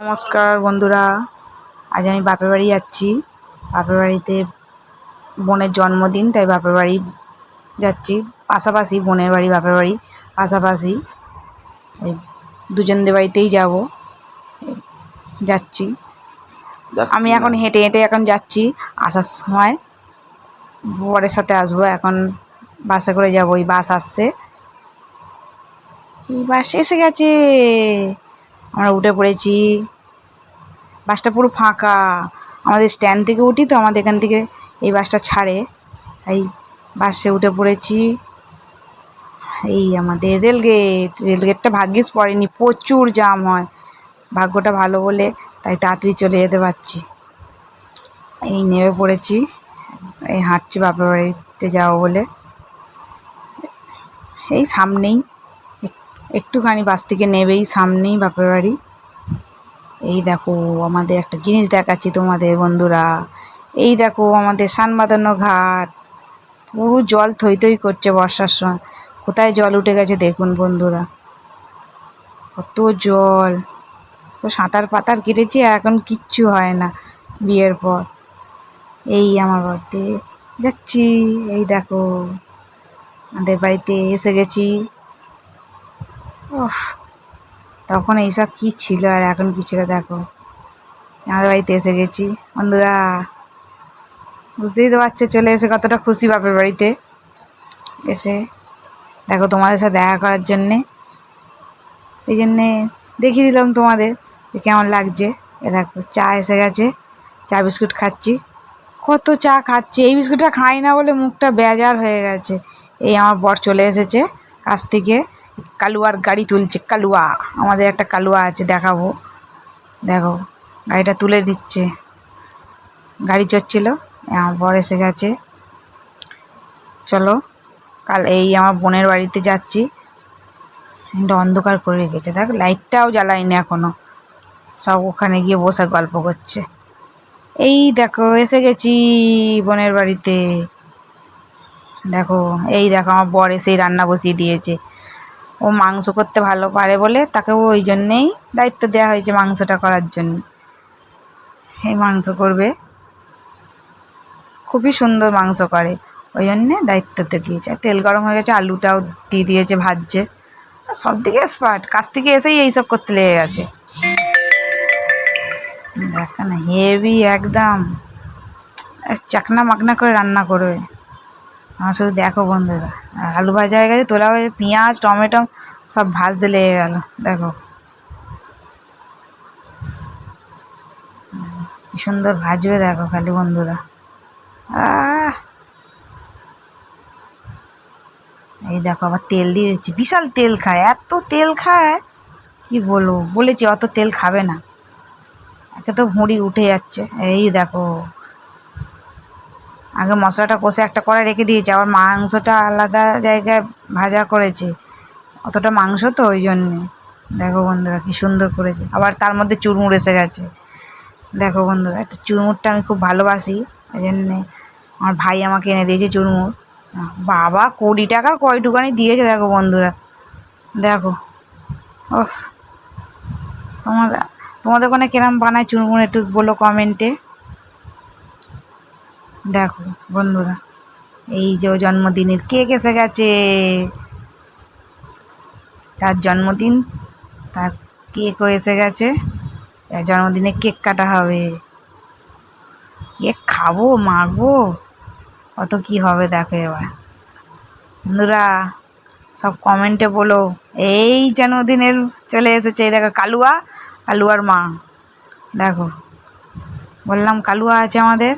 নমস্কার বন্ধুরা আজ আমি বাপের বাড়ি যাচ্ছি। বাপের বাড়িতে বোনের জন্মদিন তাই বাপের বাড়ি যাচ্ছি। পাশাপাশি বোনের বাড়ি বাপের বাড়ি পাশাপাশি দুজনদের বাড়িতেই যাব। যাচ্ছি। আমি এখন হেঁটে হেঁটে এখন যাচ্ছি আসার সময়। বরের সাথে আসব এখন বাসে করে যাব। ওই বাস আসছে। এই বাস এসে গেছে। আমরা উঠে পড়েছি। বাসটা পুরো ফাঁকা। আমাদের স্ট্যান্ড থেকে উঠি তো আমাদের এখান থেকে এই বাসটা ছাড়ে। এই বাসে উঠে পড়েছি। এই আমাদের রেলগেট রেলগেটটা ভাগ্যিস পড়েনি, প্রচুর জাম হয়। ভাগ্যটা ভালো বলে তাই তাড়াতাড়ি চলে যেতে পারছি। এই নেমে পড়েছি। এই হাঁটছি বাপের বাড়িতে যাব বলে। এই সামনেই একটুখানি বাস থেকে নেবেই সামনেই বাপের বাড়ি। এই দেখো, আমাদের একটা জিনিস দেখাচ্ছি তোমাদের বন্ধুরা। এই দেখো, আমাদের সান বাঁধানো ঘাট। পুরো জল থই থই করছে বর্ষার সময়। কোথায় জল উঠে গেছে দেখুন বন্ধুরা। কত জল। তো সাঁতার পাতার কেটেছি, এখন কিচ্ছু হয় না বিয়ের পর। এই আমার বাড়িতে যাচ্ছি, এই দেখো। আমাদের বাড়িতে এসে গেছি। তখন এইসব কী ছিল আর এখন কী ছিল দেখো। আমাদের বাড়িতে এসে গেছি। বন্ধুরা, বুঝতেই তো পারছ, চলে এসে কতটা খুশি বাপের বাড়িতে। এসে দেখো তোমাদের সাথে দেখা করার জন্যে। এই জন্যে দেখিয়ে দিলাম তোমাদের যে কেমন লাগছে। এ দেখো, চা এসে গেছে, চা বিস্কুট খাচ্ছি। কত চা খাচ্ছি, এই বিস্কুটটা খাই না বলে মুখটা বেজার হয়ে গেছে। এই আমার বর চলে এসেছে কাছ থেকে। কালুয়ার গাড়ি তুলছে, কালুয়া। আমাদের একটা কালুয়া আছে, দেখাবো। দেখো, গাড়িটা তুলে দিচ্ছে। গাড়ি চড়ছিল, আমার বর এসে গেছে। চলো, কাল এই আমার বোনের বাড়িতে যাচ্ছি। অন্ধকার করে রেখেছে। দেখ, লাইটটাও জ্বালায়নি এখনও। সব ওখানে গিয়ে বসে গল্প করছে। এই দেখো, এসে গেছি বোনের বাড়িতে। দেখো, এই দেখো, আমার বর এসেই রান্না বসিয়ে দিয়েছে। ও মাংস করতে ভালো পারে বলে তাকে ওই জন্যেই দায়িত্ব দেওয়া হয়েছে মাংসটা করার জন্য। এই মাংস করবে। খুবই সুন্দর মাংস করে। ওই জন্যে দায়িত্বতে দিয়েছে। তেল গরম হয়ে গেছে, আলুটাও দিয়ে দিয়েছে, ভাজছে। সব দিকে স্পার্ট কাছ থেকে এসেই এইসব করতে লেগে গেছে। দেখ না হেভি একদম। চাকনা মাকনা করে রান্না করবে। আমার শুধু দেখো বন্ধুরা। আলু ভাজা হয়ে গেছে তোলা হয়ে পেঁয়াজ, টমেটো সব ভাজতে লেগে গেল, দেখো। কি সুন্দর ভাজবে দেখো খালি বন্ধুরা। এই দেখো আবার তেল দিয়ে দিচ্ছি, বিশাল তেল খায়, এত তেল খায়, কি বলব? বলেছি অত তেল খাবে না। একে তো ভুঁড়ি উঠে যাচ্ছে, এই দেখো। আগে মশলাটা কষে একটা করে রেখে দিয়েছে, আবার মাংসটা আলাদা জায়গায় ভাজা করেছে। অতটা মাংস তো, ওই জন্যে। দেখো বন্ধুরা, কী সুন্দর করেছে। আবার তার মধ্যে চুরমুর এসে গেছে। দেখো বন্ধুরা, একটা চুরমুরটা আমি খুব ভালোবাসি ওই জন্যে আমার ভাই আমাকে এনে দিয়েছে চুরমুর। বাবা, কুড়ি টাকার কয়টুকানি দিয়েছে, দেখো বন্ধুরা। দেখো ওফ তোমাদের তোমাদের ওখানে কিরম বানায় চুরমুর, একটু বলো কমেন্টে দেখো বন্ধুরা, এই যে জন্মদিনের কেক এসে গেছে। তার জন্মদিন, তার কেকও এসে গেছে। জন্মদিনে কেক কাটা হবে। কেক খাব, মাখবো কত কি হবে দেখো এবার। বন্ধুরা, সব কমেন্টে বলো, এই জন্মদিনের চলে এসেছে, এই দেখো কালুয়া, কালুয়ার মা। দেখো, বললাম কালুয়া আছে আমাদের।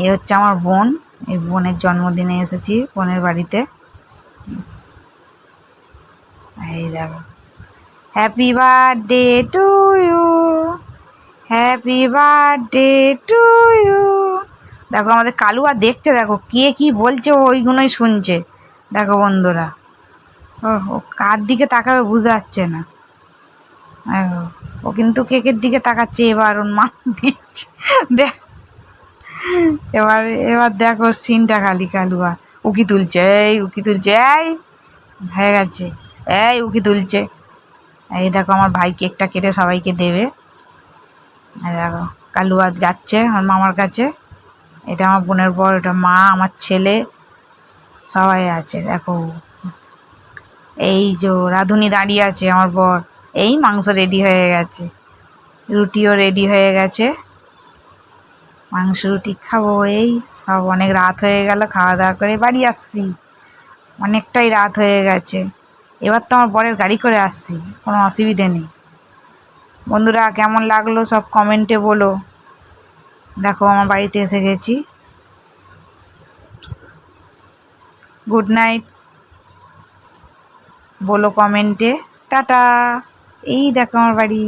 এই হচ্ছে আমার বোন। এই বোনের জন্মদিনে এসেছি, বোনের বাড়িতে। এই দেখো। Happy birthday to you happy birthday to you দেখো আমাদের কালুয়া দেখছে, দেখো কে কি বলছে ওইগুলোই শুনছে। দেখো বন্ধুরা। ও কার দিকে তাকাবে বুঝতে পারছে না। ও কিন্তু কেকের দিকে তাকাচ্ছে, এবার ওর মা দিচ্ছে। দেখ। এবার এবার দেখো সিনটা খালি কালুয়া উকি তুলছে, এই উকি তুলছে, এই হয়ে গেছে, এই উকি তুলছে। এই দেখো আমার ভাই কেকটা কেটে সবাইকে দেবে। দেখো কালুয়া যাচ্ছে আমার মামার কাছে। এটা আমার বোনের বর, এটা মা, আমার ছেলে, সবাই আছে, দেখো। এই যে রাধুনি দাঁড়িয়ে আছে আমার বর, এই মাংস রেডি হয়ে গেছে, রুটিও রেডি হয়ে গেছে। মাংস রুটি খাব এই, সব অনেক রাত হয়ে গেল, খাওয়া দাওয়া করে বাড়ি আসছি। অনেকটাই রাত হয়ে গেছে। এবার তো আমার বরের গাড়ি করে আসছি, কোনো অসুবিধে নেই। বন্ধুরা, কেমন লাগল সব কমেন্টে বলো। দেখো, আমার বাড়িতে এসে গেছি। Good night. বলো কমেন্টে। টাটা। এই দেখো আমার বাড়ি।